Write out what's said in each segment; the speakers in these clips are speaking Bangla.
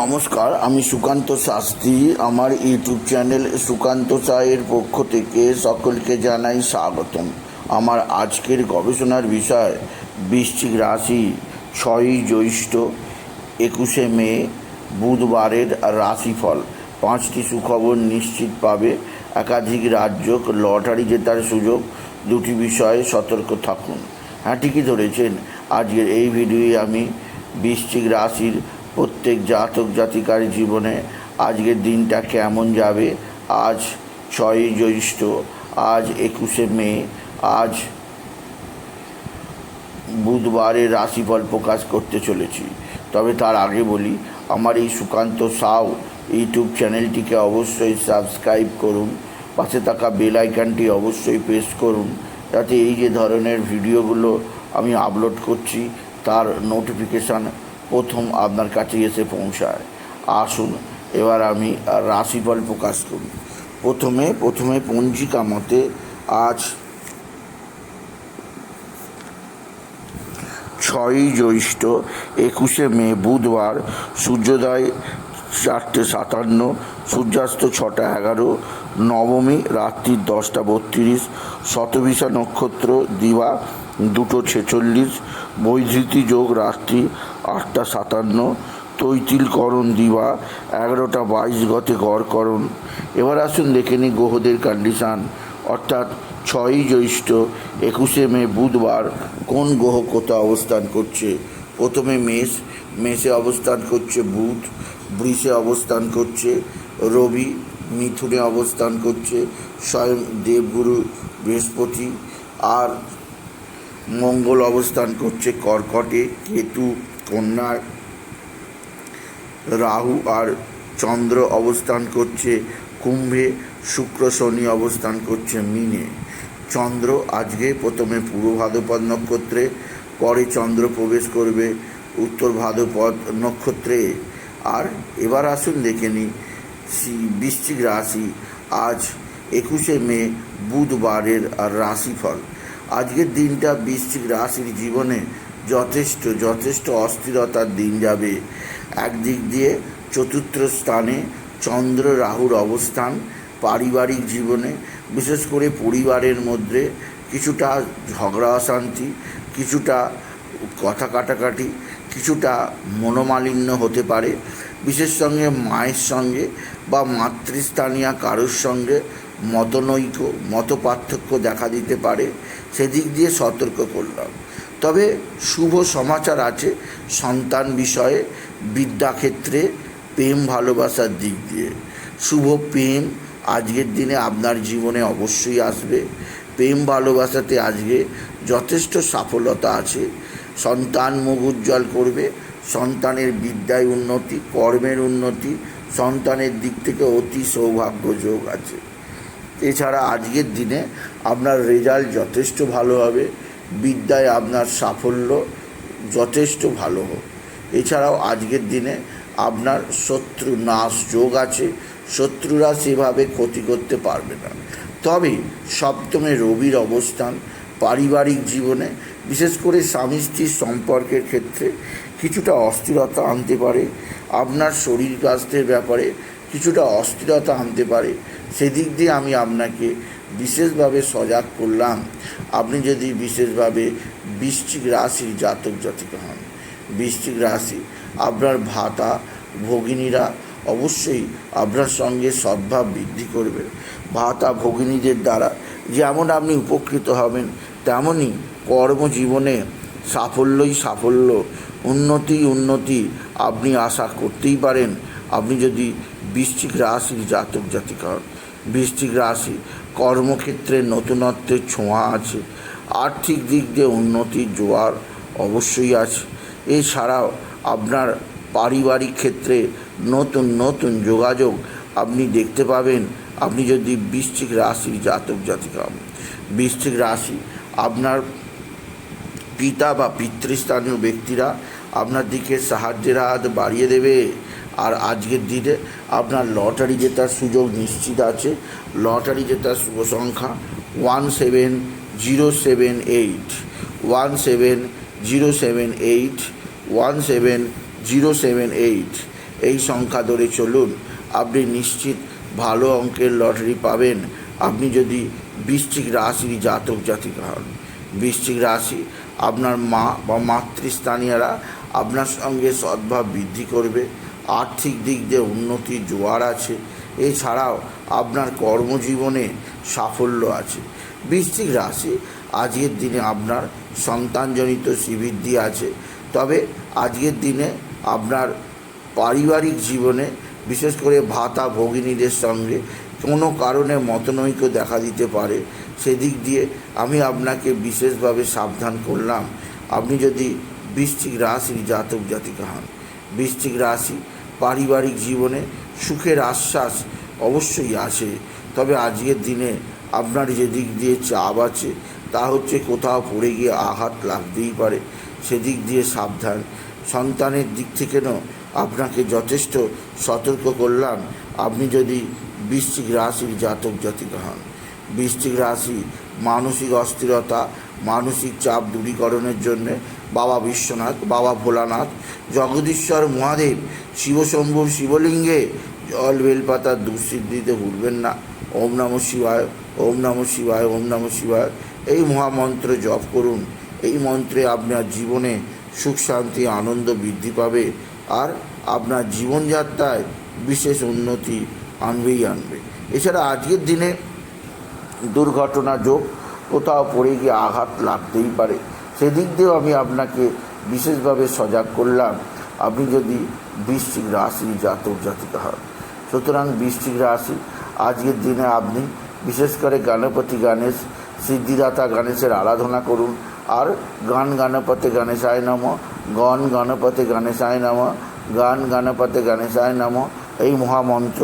নমস্কার, আমি সুকান্ত শাস্ত্রী। আমার ইউটিউব চ্যানেল সুকান্ত সায়ের পক্ষ থেকে সকলকে জানাই স্বাগতম। আমার আজকের গবেষণার বিষয়, বৃশ্চিক রাশি ছয়ই জ্যৈষ্ঠ, একুশে মে, বুধবারের রাশিফল। পাঁচটি সুখবর নিশ্চিত পাবে। একাধিক রাজ্য লটারি জেতার সুযোগ, দুটি বিষয়ে সতর্ক থাকুন। হ্যাঁ ঠিকই ধরেছেন। আজকের এই ভিডিওয়ে আমি বৃশ্চিক রাশির প্রত্যেক জাতক জাতিকার জীবনে আজকের দিনটা কেমন যাবে? আজ ছয়ই জ্যৈষ্ঠ, আজ একুশে মে, আজ বুধবারে রাশিফল প্রকাশ করতে চলেছি। তবে তার আগে বলি, আমার এই সুকান্ত সাউ ইউটিউব চ্যানেলটিকে অবশ্যই সাবস্ক্রাইব করুন, পাশে থাকা বেল আইকনটি অবশ্যই প্রেস করুন, যাতে এই যে ধরনের ভিডিওগুলো আমি আপলোড করছি, তার নোটিফিকেশান প্রথম আপনার কাছে এসে পৌঁছায়। আসুন, এবার আমি রাশিফল প্রকাশ করি। প্রথমে প্রথমে পঞ্জিকা মতে আজ ছয়ই জ্যৈষ্ঠ একুশে মে বুধবার, সূর্যোদয় চারটে সাতান্ন, সূর্যাস্ত ছটা এগারো, নবমী রাত্রি দশটা বত্রিশ শতবিশা নক্ষত্র দিবা দুটো ছেচল্লিশ বৈধৃতি যোগ রাত্রি আটটা সাতান্ন, তৈতিলকরণ দিবা এগারোটা বাইশ গতে গড়করণ এবার আসুন দেখে নিই গ্রহদের কন্ডিশান অর্থাৎ ছয়ই জ্যৈষ্ঠ, একুশে মে বুধবার কোন গ্রহ কোথাও অবস্থান করছে? প্রথমে মেষ, মেষে অবস্থান করছে বুধ, বৃষে অবস্থান করছে রবি, মিথুনে অবস্থান করছে স্বয়ং দেবগুরু বৃহস্পতি, আর মঙ্গল অবস্থান করছে কর্কটে, কেতু কন্যায় রাহু আর চন্দ্র অবস্থান করছে কুম্ভে, শুক্র শনি অবস্থান করছে মিনে। চন্দ্র আজকে প্রথমে পূর্ব ভাদ্রপদ নক্ষত্রে, পরে চন্দ্র প্রবেশ করবে উত্তর ভাদ্রপদ নক্ষত্রে। আর এবার আসুন দেখে সি- বৃশ্চিক রাশি। আজ একুশে মে, বুধবারের আর রাশিফল। আজকের দিনটা বৃশ্চিক রাশির জীবনে যথেষ্ট যথেষ্ট অস্থিরতার দিন যাবে। একদিক দিয়ে চতুর্থ স্থানে চন্দ্র রাহুর অবস্থান পারিবারিক জীবনে, বিশেষ করে পরিবারের মধ্যে কিছুটা ঝগড়া অশান্তি, কিছুটা কথা কাটাকাটি, কিছুটা মনোমালিন্য হতে পারে। বিশেষ সঙ্গে মায়ের সঙ্গে বা মাতৃস্থানীয় কারোর সঙ্গে মতনৈক্য মত পার্থক্য দেখা দিতে পারে, সেদিক দিয়ে সতর্ক করলাম। তবে শুভ সমাচার আছে সন্তান বিষয়ে, বিদ্যাক্ষেত্রে, প্রেম ভালোবাসার দিক দিয়ে। শুভ প্রেম আজকের দিনে আপনার জীবনে অবশ্যই আসবে। প্রেম ভালোবাসাতে আজকে যথেষ্ট সাফলতা আছে। সন্তান মুখ উজ্জ্বল করবে, সন্তানের বিদ্যায় উন্নতি, কর্মের উন্নতি, সন্তানের দিক থেকে অতি সৌভাগ্য যোগ আছে। এছাড়া আজকের দিনে আপনার রেজাল্ট যথেষ্ট ভালো হবে, বিদ্যায় আপনার সাফল্য যথেষ্ট ভালো হোক। এছাড়াও আজকের দিনে আপনার শত্রু নাশ যোগ আছে, শত্রুরা সেভাবে ক্ষতি করতে পারবে না। তবে সপ্তমে রবির অবস্থান, পারিবারিক জীবনে, বিশেষ করে স্বামী স্ত্রীর সম্পর্কের ক্ষেত্রে কিছুটা অস্থিরতা আনতে পারে, আপনার শরীর স্বাস্থ্যের ব্যাপারে কিছুটা অস্থিরতা আনতে পারে সেদিক দিয়ে আমি আপনাকে বিশেষভাবে সজাগ করলাম। আপনি যদি বিশেষভাবে বৃশ্চিক রাশির জাতক জাতিকা হন, বৃশ্চিক রাশি আপনার ভাতা, ভগিনীরা অবশ্যই আপনার সঙ্গে সদ্ভাব বৃদ্ধি করবে। ভাতা, ভগিনীদের দ্বারা যেমন আপনি উপকৃত হবেন তেমনই কর্মজীবনে সাফল্যই সাফল্য, উন্নতি উন্নতি আপনি আশা করতেই পারেন। আপনি যদি বৃশ্চিক রাশির জাতক জাতিকা হন বৃশ্চিক রাশি, কর্মক্ষেত্রে নতুনত্বের ছোঁয়া আছে, আর্থিক দিক দিয়ে উন্নতির জোয়ার অবশ্যই আছে। এছাড়াও আপনার পারিবারিক ক্ষেত্রে নতুন নতুন যোগাযোগ আপনি দেখতে পাবেন। আপনি যদি বৃশ্চিক রাশির জাতক, জাতিকা বৃশ্চিক রাশি আপনার পিতা বা পিতৃস্থানীয় ব্যক্তিরা আপনার দিকে সাহায্যের হাত বাড়িয়ে দেবে। আর আজকের দিনে আপনার লটারি জেতার সুযোগ নিশ্চিত আছে। লটারি জেতার শুভ সংখ্যা one seven zero seven eight one seven zero seven eight one seven zero seven eight এই সংখ্যা ধরে চলুন, আপনি নিশ্চিত ভালো অঙ্কের লটারি পাবেন। আপনি যদি বৃশ্চিক রাশির জাতক জাতিকা হন, বৃশ্চিক রাশি আপনার মা বা মাতৃস্থানীয়রা আপনার সঙ্গে সদ্ভাব বৃদ্ধি করবে। আর্থিক দিক দিয়ে উন্নতির জোয়ার আছে। এছাড়াও আপনার কর্মজীবনে সাফল্য আছে। বৃশ্চিক রাশি, আজকের দিনে আপনার সন্তানজনিত শ্রীবৃদ্ধি আছে। তবে আজকের দিনে আপনার পারিবারিক জীবনে, বিশেষ করে ভাতা ভগিনীদের সঙ্গে কোনো কারণে মতনৈক্য দেখা দিতে পারে। সেদিক দিয়ে আমি আপনাকে বিশেষভাবে সাবধান করলাম। আপনি যদি বৃশ্চিক রাশির জাতক জাতিকা হন, বৃশ্চিক রাশি পারিবারিক জীবনে সুখের আশ্বাস অবশ্যই আছে। তবে আজকের দিনে আপনার যে দিক দিয়ে চাপ আছে, তা হচ্ছে কোথাও পড়ে গিয়ে আঘাত লাগতেই পারে। সেদিক দিয়ে সাবধান। সন্তানের দিক থেকেও আপনাকে যথেষ্ট সতর্ক করলাম। আপনি যদি বৃশ্চিক রাশির জাতক জাতিকা হন, বৃশ্চিক রাশি মানসিক অস্থিরতা, মানসিক চাপ দূরীকরণের জন্যে বাবা বিশ্বনাথ, বাবা ভোলানাথ, জগদীশ্বর মহাদেব, শিবশম্ভুর শিবলিঙ্গে, জল বেলপাতার দুঃসিদ্ধিতে ভুলবেন না। ওম নম শিবায়, ওম নম শিবায়, ওম নম শিবায়। এই মহামন্ত্র জপ করুন। এই মন্ত্রে আপনার জীবনে সুখ, শান্তি, আনন্দ বৃদ্ধি পাবে। আর আপনার জীবনযাত্রায় বিশেষ উন্নতি আনবেই আনবে। এছাড়া আজকের দিনে দুর্ঘটনা যোগ কোথাও পড়ে গিয়ে আঘাত লাগতেই পারে। সেদিক দিয়েও আমি আপনাকে বিশেষভাবে সজাগ করলাম। আপনি যদি বৃশ্চিক রাশি জাতক জাতিকা হন, সুতরাং বৃশ্চিক রাশি, আজকের দিনে আপনি বিশেষ করে গণপতি গণেশ, সিদ্ধিদাতা গণেশের আরাধনা করুন, আর গান গণপতি গণেশায় নম, গণ গণপতি গণেশায় নম, গান গণপতি গণেশায় নম, এই মহামন্ত্র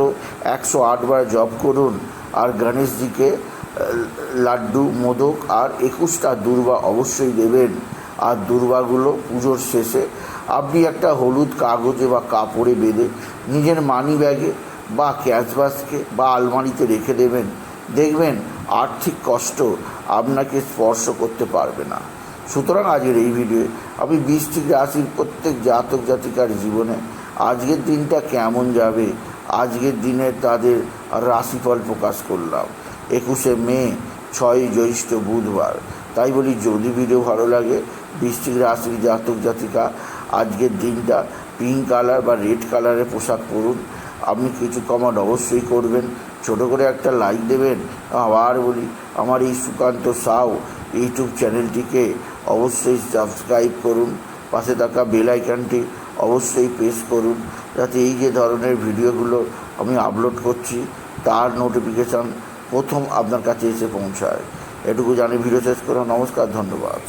একশো আটবার জপ করুন, আর গণেশজিকে লাড্ডু, মোদক আর একুশটা দুর্বা অবশ্যই দেবেন। আর দুর্বাগুলো পুজোর শেষে আপনি একটা হলুদ কাগজে বা কাপড়ে বেঁধে নিজের মানি ব্যাগে বা ক্যাশবাসকে বা আলমারিতে রেখে দেবেন। দেখবেন আর্থিক কষ্ট আপনাকে স্পর্শ করতে পারবে না। সুতরাং আজকের এই ভিডিওয়ে আমি বৃষ্টিক রাশির প্রত্যেক জাতক জাতিকার জীবনে আজকের দিনটা কেমন যাবে, আজকের দিনে তাদের রাশিফল প্রকাশ করলাম। একুশে মে ছয় জ্যৈষ্ঠ বুধবার। তাই বলি, যদি ভিডিও ভালো লাগে বৃষ্টিক রাশির জাতক জাতিকা, আজকের দিনটা পিঙ্ক কালার বা রেড কালারের পোশাক পরুন। আপনি কিছু কমেন্ট অবশ্যই করবেন। ছোট করে একটা লাইক দেবেন। আবার বলি, আমার এই সুকান্ত সাউ ইউটিউব চ্যানেলটিকে অবশ্যই সাবস্ক্রাইব করুন। পাশে থাকা বেল আইকনটি অবশ্যই প্রেস করুন। যাতে এই যে ধরনের ভিডিওগুলো আমি আপলোড করছি, তার নোটিফিকেশান প্রথম আপনার কাছে এসে পৌঁছায়। এটুকু জানি ভিডিও শেষ করো নমস্কার ধন্যবাদ।